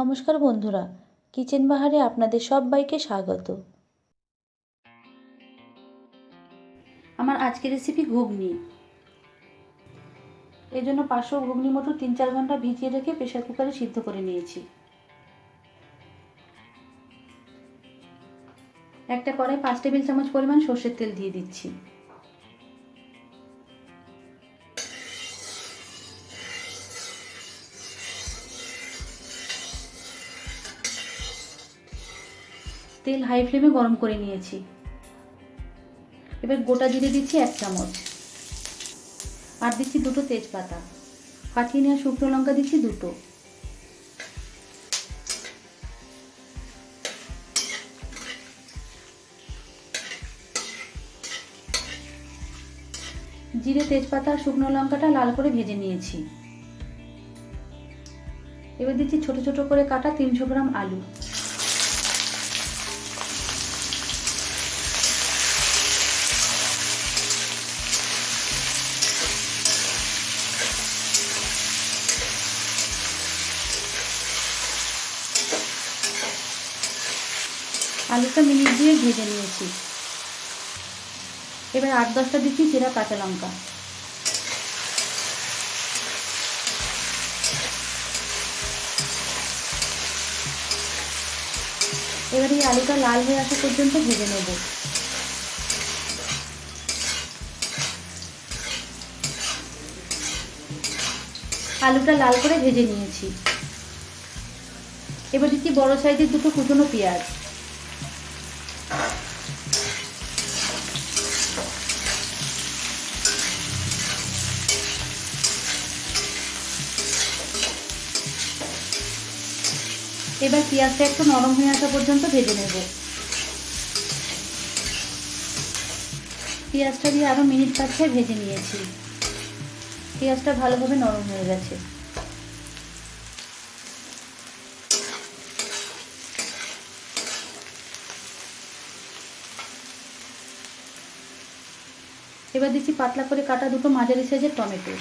নমস্কার বন্ধুরা, কিচেন বাহারে আপনাদের সবাইকে স্বাগত। আমার আজকের রেসিপি ঘুগনি। এই জন্য পাঁচশো ঘুগনি মতো তিন চার ঘণ্টা ভিজিয়ে রেখে প্রেশার কুকারে সিদ্ধ করে নিয়েছি। একটা কড়াই পাঁচ টেবিল চামচ পরিমাণ সর্ষের তেল দিয়ে দিচ্ছি। তেল হাই ফ্লেমে গরম করে নিয়েছি। এবার গোটা জিরে দিচ্ছি এক চামচ। আর দিচ্ছি দুটো তেজপাতা। ফাটিয়ে নেওয়া শুকনো লঙ্কা দিচ্ছি দুটো। জিরে, তেজপাতা আর শুকনো লঙ্কাটা লাল করে ভেজে নিয়েছি। এবার দিচ্ছি ছোট ছোট করে কাটা তিনশো গ্রাম আলু। আলুটা মিনিট দিয়ে ভেজে নিয়েছি। এবার আট দশটা দিচ্ছি চেরা কাঁচা লঙ্কা। এবার এই আলুটা লাল হয়ে আসা পর্যন্ত ভেজে নেব। আলুটা লাল করে ভেজে নিয়েছি। এবার দিচ্ছি বড় সাইজের দুটো কুচনো পেঁয়াজ। এবার পেঁয়াজটা একটু নরম হয়ে আসা পর্যন্ত ভেজে নেব। পেঁয়াজটা দিয়ে আরও মিনিট পাঁচে ভেজে নিয়েছি। পেঁয়াজটা ভালোভাবে নরম হয়ে গেছে। এবার দিচ্ছি পাতলা করে কাটা দুটো মাঝারি সাইজের টমেটো।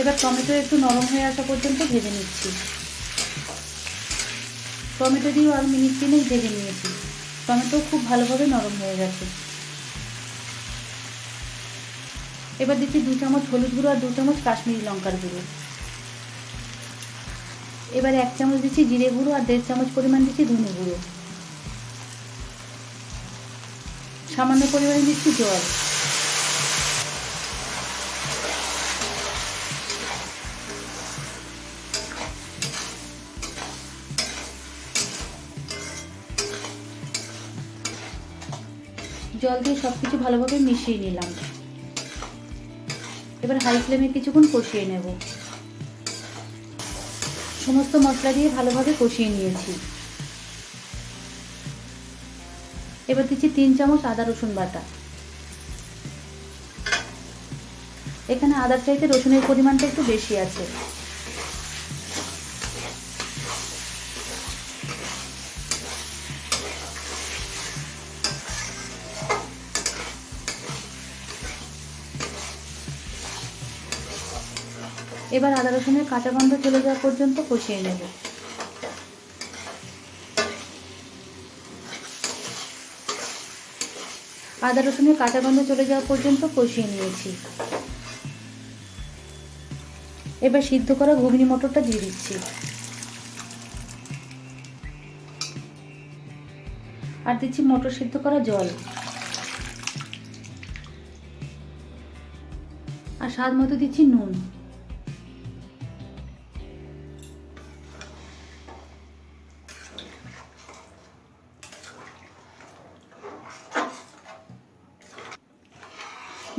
এবার টমেটো একটু নরম হয়ে আসা পর্যন্ত ভেজে নিচ্ছি। টমেটো দিয়েও আর মিনিট তিনেক ভেজে নিয়েছি। টমেটো খুব ভালোভাবে নরম হয়ে গেছে। এবার দিচ্ছি দু চামচ হলুদ গুঁড়ো আর দু চামচ কাশ্মীরি লঙ্কার গুঁড়ো। এবার এক চামচ দিচ্ছি জিরে গুঁড়ো আর দেড় চামচ পরিমাণ দিচ্ছি ধনে গুঁড়ো। সামান্য পরিমাণে দিচ্ছি জল। জল দিয়ে সব কিছু ভালোভাবে মিশিয়ে নিলাম। এবার হাই ফ্লেমে কিছুক্ষণ কষিয়ে নেব। সমস্ত মশলা দিয়ে ভালোভাবে কষিয়ে নিয়েছি। এবার দিচ্ছি তিন চামচ আদা রসুন বাটা। এখানে আদার চাইতে রসুনের পরিমাণটা একটু বেশি আছে। এবার আদা রসুনের কাঁচা গন্ধ চলে যাওয়া পর্যন্ত কষিয়ে নেব। আদা রসুনের কাঁচা গন্ধ চলে যাওয়া পর্যন্ত কষিয়ে নিয়েছি। এবার সিদ্ধ করা ঘুগনি মটরটা দিয়ে দিচ্ছি। আর দিচ্ছি মটর সিদ্ধ করা জল। আর স্বাদ মতো দিচ্ছি নুন।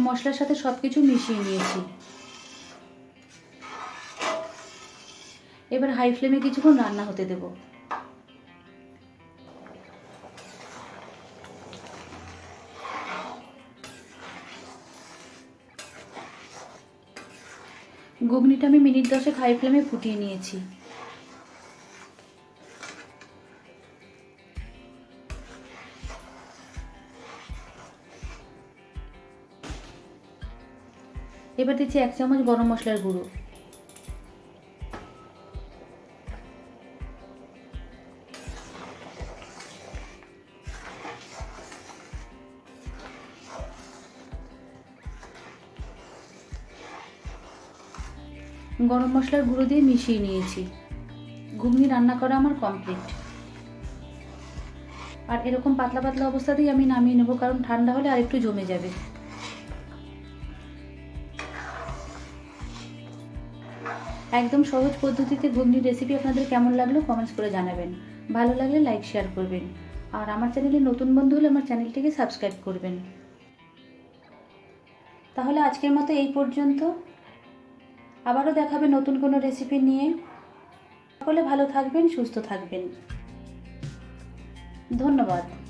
মশলার সাথে সব কিছু মিশিয়ে নিয়েছি। এবার হাই ফ্লেমে কিছুক্ষণ রান্না হতে দেব। ঘুগনিটা আমি মিনিট দশেক হাই ফ্লেমে ফুটিয়ে নিয়েছি। এবার দিচ্ছি এক চামচ গরম মশলার গুঁড়ো। গরম মশলার গুঁড়ো দিয়ে মিশিয়ে নিয়েছি। ঘুগনি রান্না করা আমার কমপ্লিট আর এরকম পাতলা পাতলা অবস্থাতেই আমি নামিয়ে নেব, কারণ ঠান্ডা হলে আর একটু জমে যাবে। একদম সহজ পদ্ধতিতে ঘুগনির রেসিপি আপনাদের কেমন লাগল কমেন্টস করে জানাবেন। ভালো লাগলে লাইক শেয়ার করবেন। আর আমার চ্যানেলে নতুন বন্ধু হলে আমার চ্যানেলটিকে সাবস্ক্রাইব করবেন। তাহলে আজকের মতো এই পর্যন্ত। আবারও দেখাবে নতুন কোনো রেসিপি নিয়ে। সকলে ভালো থাকবেন, সুস্থ থাকবেন। ধন্যবাদ।